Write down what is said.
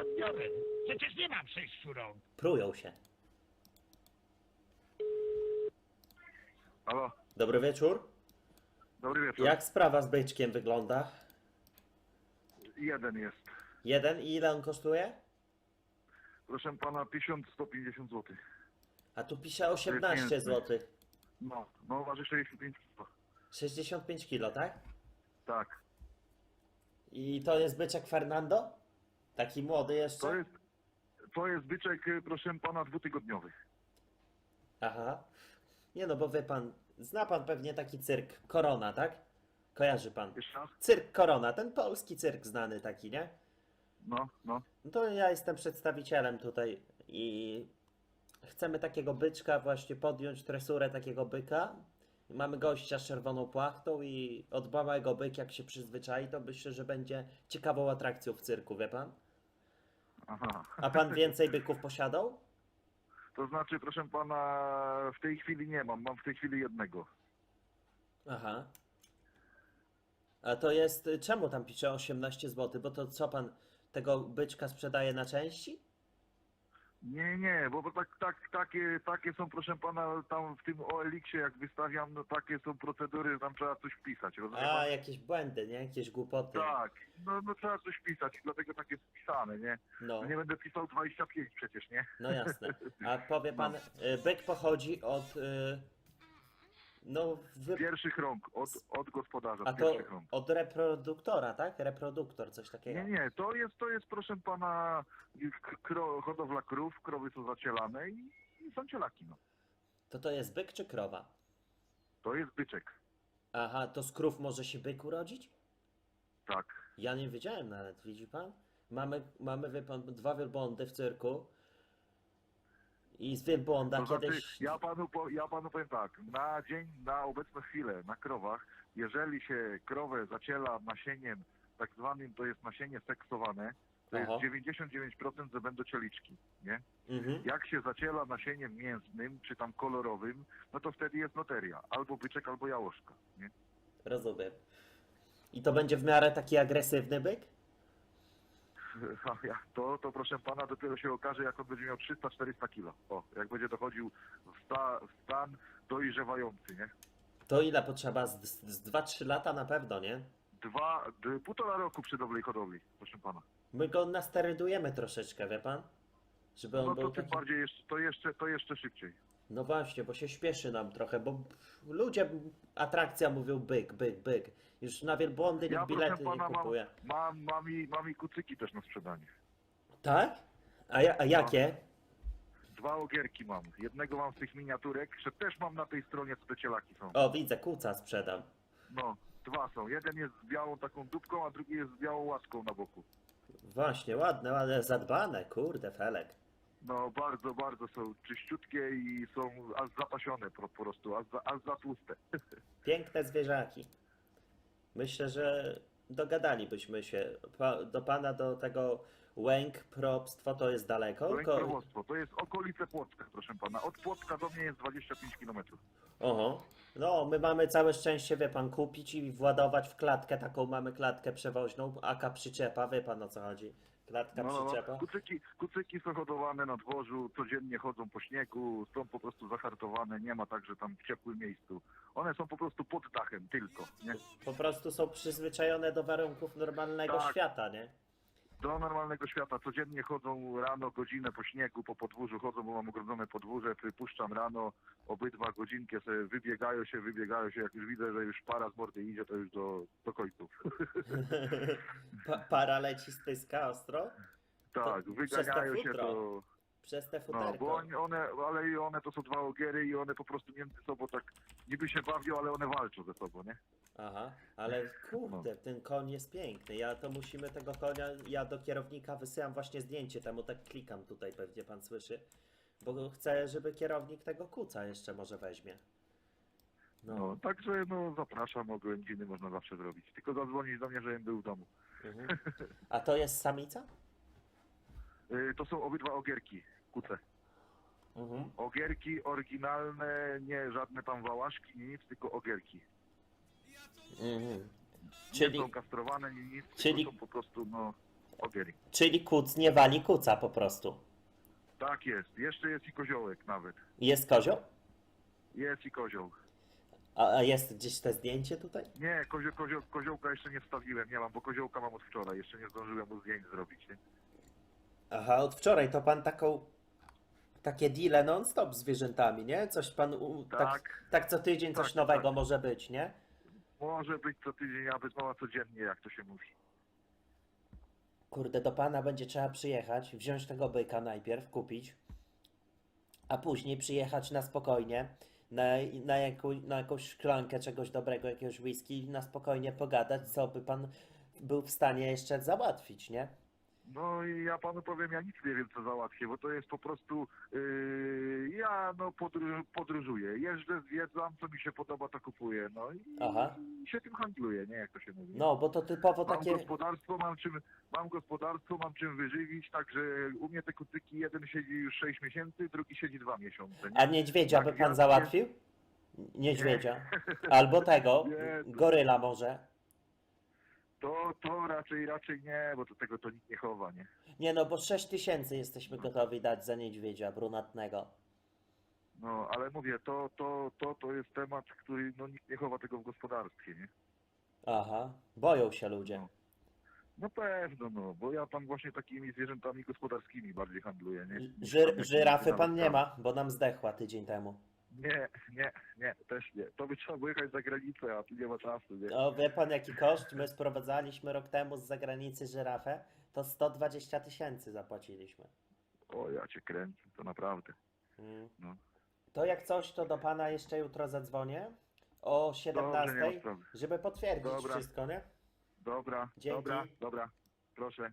odbiorem. Przecież nie mam sześciu rąk. Prują się. Halo, Dobry wieczór. dobry wieczór. Jak sprawa z byczkiem wygląda? Jeden jest. Jeden i ile on kosztuje? Proszę pana, 1150 zł. A tu pisze 18 piękny. zł. No, no waży 65 kg. 65 kilo, tak? Tak. I to jest byczek Fernando? Taki młody jeszcze? To jest, to jest byczek, y, proszę pana, dwutygodniowy. Aha. Nie no, bo wie pan, zna pan pewnie taki cyrk Korona, tak? Kojarzy pan. Jeszcze raz? Cyrk Korona, ten polski cyrk znany taki, nie? No, no. No to ja jestem przedstawicielem tutaj i chcemy takiego byczka właśnie podjąć tresurę takiego byka. Mamy gościa z czerwoną płachtą i od małego byk jak się przyzwyczai, to myślę, że będzie ciekawą atrakcją w cyrku, wie pan? Aha. A pan więcej byków posiadał? To znaczy, proszę pana, w tej chwili nie mam. Mam w tej chwili jednego. Aha. A to jest, czemu tam pisze 18 zł? Bo to co pan tego byczka sprzedaje na części? Nie, nie, bo tak, tak, takie, takie są, proszę pana, tam w tym OLX-ie, jak wystawiam, no takie są procedury, tam trzeba coś wpisać, rozumie A, pan? jakieś błędy, nie? Jakieś głupoty. Tak, no, no trzeba coś pisać, dlatego tak jest wpisane, nie? No. No nie będę pisał 25 przecież, nie? No jasne. A powie pan, y, byk pochodzi od. y, No, wy... Pierwszych rąk, od, od gospodarza, a to pierwszych rąk. od reproduktora, tak? Reproduktor, coś takiego. Nie, nie, to jest, to jest proszę pana k- kro, hodowla krów, krowy są zacielane i, i są cielaki, no. To to jest byk czy krowa? To jest byczek, Aha, to z krów może się byk urodzić? tak. Ja nie wiedziałem nawet, widzi pan? Mamy, mamy wie pan, dwa wielbłądy w cyrku. I z wielbłąda To znaczy, kiedyś. ja panu, po, ja panu powiem tak, na dzień, na obecną chwilę, na krowach, jeżeli się krowę zaciela nasieniem, tak zwanym, to jest nasienie seksowane, to Aha. jest 99%, że będą cieliczki, nie? Mhm. Jak się zaciela nasieniem mięsnym, czy tam kolorowym, no to wtedy jest loteria. Albo byczek, albo jałoszka, nie? Rozumiem. I to będzie w miarę taki agresywny byk? To, to proszę pana dopiero się okaże, jak on będzie miał 300-400 kilo. O, jak będzie dochodził w, sta, w stan dojrzewający, nie? To ile potrzeba? Z, z, z 2-3 lata na pewno, nie? Dwa, d, półtora roku przy dobrej hodowli, proszę pana. My go nasterydujemy troszeczkę, wie pan? Żeby on No był to tym taki... bardziej jeszcze, to jeszcze, to jeszcze szybciej. No właśnie, bo się śpieszy nam trochę, bo pff, ludzie, atrakcja mówią byk, byk, byk. Już na wielbłądy nikt bilety nie mam, kupuje. mam, mam, i, mam i kucyki też na sprzedanie. Tak? A, ja, a jakie? Dwa ogierki mam. Jednego mam z tych miniaturek, że też mam na tej stronie, co te cielaki są. O, widzę, kuca sprzedam. No, dwa są. Jeden jest z białą taką dupką, a drugi jest z białą łaską na boku. Właśnie, ładne, ładne, zadbane, kurde, felek. No, bardzo, bardzo są czyściutkie i są aż zapasione po, po prostu, aż za, aż za tłuste. Piękne zwierzaki. Myślę, że dogadalibyśmy się. Pa, do pana, do tego łęk, propstwo to jest daleko? Ko- Rękoprowadztwo, to jest okolice Płocka, proszę pana. Od Płocka do mnie jest 25 km. Oho. No, my mamy całe szczęście, wie pan, kupić i władować w klatkę, taką mamy klatkę przewoźną, aka przyczepa, wie pan o co chodzi. Klatka No, no, przyczepa. no. Kucyki, kucyki są hodowane na dworzu, codziennie chodzą po śniegu, są po prostu zahartowane, nie ma tak, że tam w ciepłym miejscu. One są po prostu pod dachem tylko, nie? Po prostu są przyzwyczajone do warunków normalnego Tak. świata, nie? Do normalnego świata. Codziennie chodzą rano godzinę po śniegu, po podwórzu chodzą, bo mam ogrodzone podwórze, wypuszczam rano, obydwa godzinkę sobie wybiegają się, wybiegają się, jak już widzę, że już para z mordy idzie, to już do, do końców. Pa, para leci z pyska ostro? Tak, To wyganiają się to... przez te No, futerko. bo oni, one, ale i one to są dwa ogiery i one po prostu między sobą tak niby się bawią, ale one walczą ze sobą, nie? Aha, ale No. kurde, ten koń jest piękny. Ja to musimy tego konia, ja do kierownika wysyłam właśnie zdjęcie temu, tak klikam tutaj, pewnie pan słyszy. Bo chcę, żeby kierownik tego kuca jeszcze może weźmie. No, No, także no zapraszam, oględziny można zawsze zrobić. Tylko zadzwonić do mnie, żebym był w domu. mhm. A to jest samica? Y, to są obydwa ogierki, kuce. Mhm. Ogierki oryginalne, nie żadne tam wałaszki, nic, tylko ogierki. Mhm. Nie Czyli, są kastrowane, nie nic, czyli- tylko są po prostu, no... Czyli kuc nie wali kuca po prostu. Tak jest. Jeszcze jest i koziołek nawet. Jest kozioł? Jest i kozioł. A, a jest gdzieś to zdjęcie tutaj? Nie, kozio, kozio, koziołka jeszcze nie wstawiłem, nie mam, bo koziołka mam od wczoraj, jeszcze nie zdążyłem mu zdjęć zrobić, nie? Aha, od wczoraj to pan taką. Takie deale non-stop z zwierzętami, nie? Coś pan. U, tak. Tak. tak, co tydzień coś Tak, nowego tak. może być, nie? Może być co tydzień, a być mała codziennie, jak to się mówi. Kurde, do pana będzie trzeba przyjechać, wziąć tego byka najpierw, kupić, a później przyjechać na spokojnie, na, na, jaką, na jakąś szklankę czegoś dobrego, jakiegoś whisky, i na spokojnie pogadać, co by pan był w stanie jeszcze załatwić, nie? No i ja panu powiem, ja nic nie wiem co załatwię, bo to jest po prostu, yy, ja no podróż, podróżuję, jeżdżę, zwiedzam, co mi się podoba, to kupuję, no i, Aha. i się tym handluję, nie, jak to się mówi. No, bo to typowo Mam takie. gospodarstwo, mam czym, mam gospodarstwo, mam czym wyżywić, także u mnie te kucyki, jeden siedzi już 6 miesięcy, drugi siedzi 2 miesiące. Nie? A niedźwiedzia Jak by pan ja- załatwił? Niedźwiedzia. Albo tego, Nie, to- goryla może. To, to raczej, raczej nie, bo to tego to nikt nie chowa, nie? Nie no, bo 6 tysięcy jesteśmy gotowi dać za niedźwiedzia brunatnego. No, ale mówię, to, to, to, to jest temat, który, no nikt nie chowa tego w gospodarstwie, nie? Aha, boją się ludzie. No. No pewno, no, bo ja tam właśnie takimi zwierzętami gospodarskimi bardziej handluję, nie? Tam Żyr, jakimiś żyrafy pan nie ma, bo nam zdechła tydzień temu. Nie, nie, nie, też nie. To by trzeba było jechać za granicę, a tu nie ma czasu, nie? O, wie pan jaki koszt? My sprowadzaliśmy rok temu z zagranicy żyrafę, to 120 tysięcy zapłaciliśmy. O, ja cię kręcę, to naprawdę. Mm. No. To jak coś, to do pana jeszcze jutro zadzwonię o Dobrze, nie ma 17, sprawy. żeby potwierdzić Dobra. wszystko, nie? Dobra, Dzięki. dobra, dobra. Proszę.